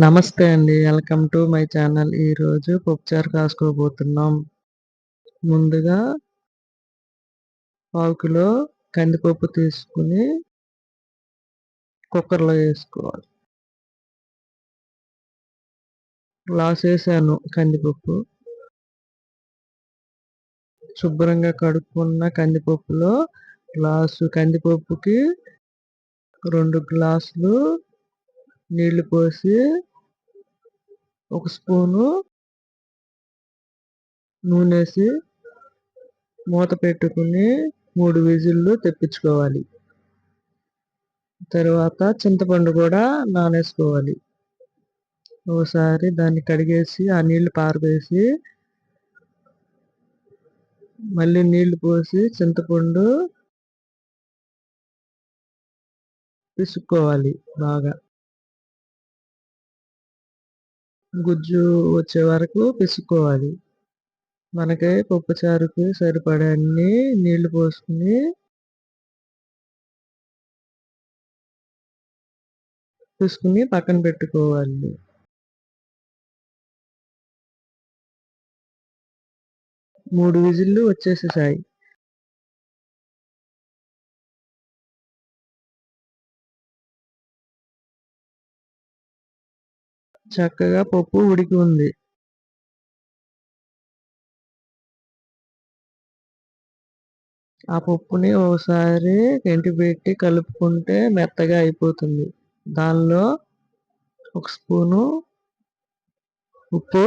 నమస్తే అండి. Welcome to my channel. ఈరోజు పప్పుచారు కాసుకోబోతున్నాం. ముందుగా పావు కిలో కందిపప్పు తీసుకుని కుక్కర్లో వేసుకోవాలి. లాస్ వేసాను కందిపప్పు. శుభ్రంగా కడుక్కున్న కందిపప్పులో గ్లాసు కందిపప్పుకి రెండు గ్లాసులు నీళ్ళు పోసి ఒక స్పూను నూనెసి మూత పెట్టుకుని మూడు విజిల్లు తెప్పించుకోవాలి. తర్వాత చింతపండు కూడా నానేసుకోవాలి. ఒకసారి దాన్ని కడిగేసి ఆ నీళ్ళు పారవేసి మళ్ళీ నీళ్ళు పోసి చింతపండు పిసుక్కోవాలి బాగా. గుజ్జు వచ్చే వరకు పిసుకోవాలి మనకి పప్పుచారుకి సరిపడన్ని నీళ్ళు పోసుకుని పిసుకుని పక్కన పెట్టుకోవాలి. మూడు విజిల్లు వచ్చేసేసాయి. చక్కగా పప్పు ఉడికి ఉంది ఆ పప్పుని ఒకసారి గంటి పెట్టి కలుపుకుంటే మెత్తగా అయిపోతుంది. దానిలో ఒక స్పూను ఉప్పు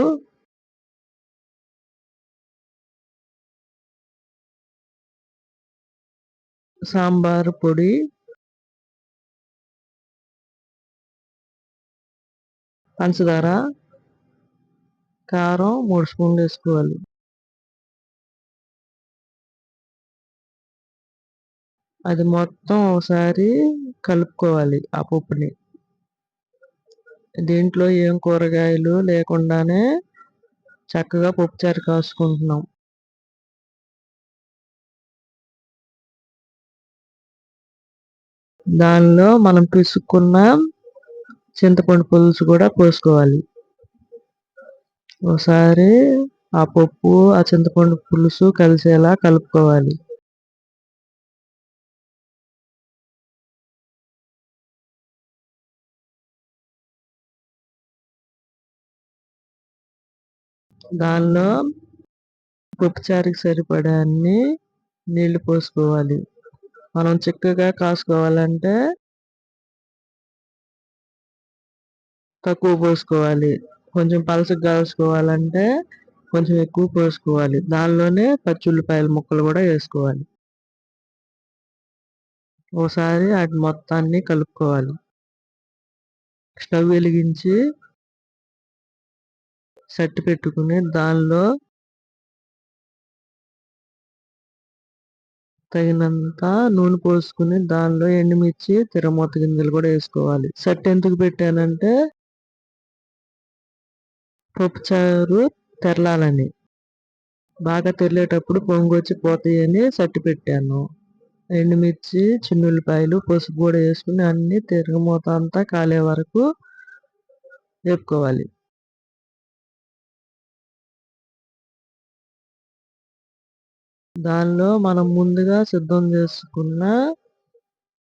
సాంబార్ పొడి పంచదార కారం మూడు స్పూన్లు వేసుకోవాలి. అది మొత్తం ఒకసారి కలుపుకోవాలి ఆ పప్పుని. దీంట్లో ఏం కూరగాయలు లేకుండానే చక్కగా పప్పుచారు కాసుకుంటున్నాం. దానిలో మనం పిసుక్కున్న చింతపండు పులుసు కూడా పోసుకోవాలి. ఒకసారి ఆ పప్పు ఆ చింతపండు పులుసు కలిసేలా కలుపుకోవాలి. దానిలో పప్పుచారుకి సరిపడా అన్ని నీళ్ళు పోసుకోవాలి. మనం చిక్కగా కాసుకోవాలంటే తక్కువ పోసుకోవాలి. కొంచెం పలసగా కలుసుకోవాలంటే కొంచెం ఎక్కువ పోసుకోవాలి. దానిలోనే పచ్చి ఉల్లిపాయల ముక్కలు కూడా వేసుకోవాలి. ఒకసారి వాటి మొత్తాన్ని కలుపుకోవాలి. స్టవ్ వెలిగించి సెట్ పెట్టుకుని దానిలో తగినంత నూనె పోసుకుని దానిలో ఎండుమిర్చి తిరమూత గింజలు కూడా వేసుకోవాలి. సెట్ ఎందుకు పెట్టానంటే పప్పుచారు తెరలాలని. బాగా తెరిలేటప్పుడు పొంగొచ్చి పోతాయని సట్టి పెట్టాను. ఎండుమిర్చి చిన్నుల్లిపాయలు పసుపు కూడా వేసుకుని అన్ని తిరగమూత అంతా కాలే వరకు వేపుకోవాలి. దానిలో మనం ముందుగా సిద్ధం చేసుకున్న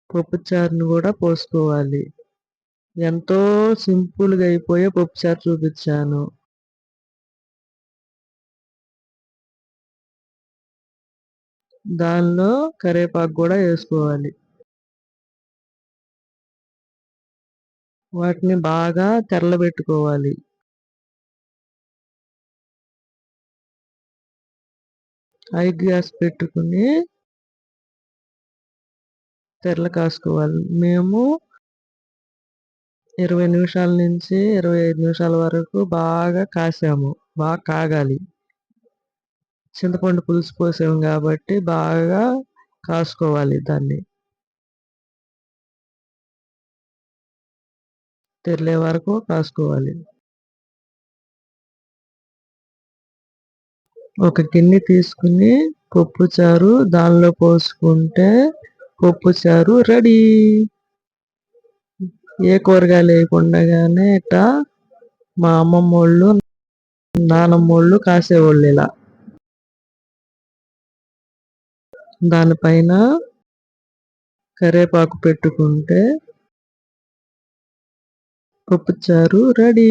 పప్పుచారుని కూడా పోసుకోవాలి. ఎంతో సింపుల్గా అయిపోయే పప్పుచారు చూపించాను. దానిలో కరివేపాకు కూడా వేసుకోవాలి. వాటిని బాగా తెరలబెట్టుకోవాలి హై గ్యాస్ పెట్టుకుని తెరలు కాసుకోవాలి. మేము ఇరవై నిమిషాల నుంచి ఇరవై ఐదు నిమిషాల వరకు బాగా కాసాము. బాగా కాగాలి. చింతపండు పులుసు పోసాం కాబట్టి బాగా కాసుకోవాలి దాన్ని. తెరలే వరకు కాసుకోవాలి. ఒక గిన్నె తీసుకుని పప్పు చారు దానిలో పోసుకుంటే పప్పు చారు రెడీ. ఏ కూరగాయలు లేకుండానే ఇట్లా మా అమ్మమ్మ వాళ్ళు నానమ్మ వాళ్ళు కాసేవాళ్ళు ఇలా. దానిపైన కరేపాకు పెట్టుకుంటే పప్పుచారు రెడీ.